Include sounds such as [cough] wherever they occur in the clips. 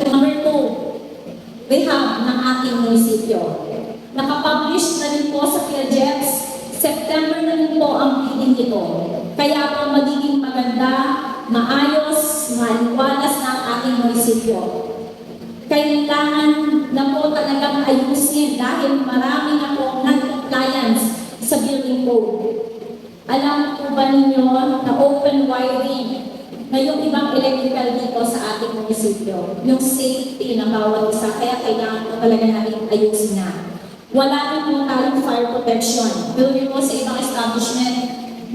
Number two, rehab ng ating munisipyo. Nakapublish na rin po sa PhilJets, September na rin po ang meeting ito. Kaya po magiging maganda, maayos, maliwalas na ang ating munisipyo. Kailangan na po talagang ayusin dahil marami na po non-compliance sa building code. Alam po ba ninyo na open wiring na yung ibang electrical dito sa ating munisipyo, yung safety ng bawat isa, kaya kailangan po talaga natin ayusin na. Wala rin po tayong fire protection. Yun po sa ibang establishment,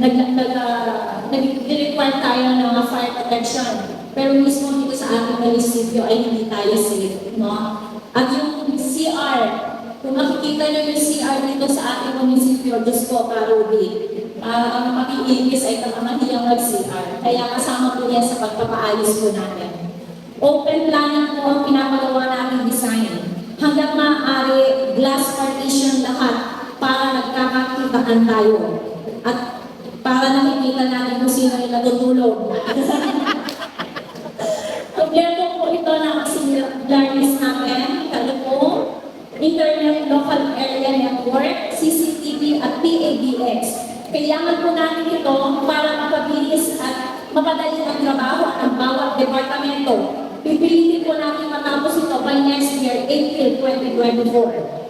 nag, nag, uh, nag-require tayo ng mga fire protection. Pero mismo dito sa ating munisipyo ay hindi tayo safe. No? At yung CR, kung makikita nyo yung CR dito sa ating munisipyo, Diyos ko, Karubi, Ah, ang makikinis ay kakamahiyang mag-CR. Kaya kasama po yan sa pagpapaayos po natin. Open plan po ang pinapagawa nating design. Hanggang maaari, glass partition lahat para nagkakakitaan tayo. At para nakikita natin kung sino yung natutulog. [laughs] Kompleto po ito ng auxiliaries natin, talupong, Internet Local Area Network, CCTV at PABX. Kailangan po natin ito para mapabilis at mapadali ang trabaho ng bawat departamento. Pipilitin po natin matapos ito by next year, April 2024.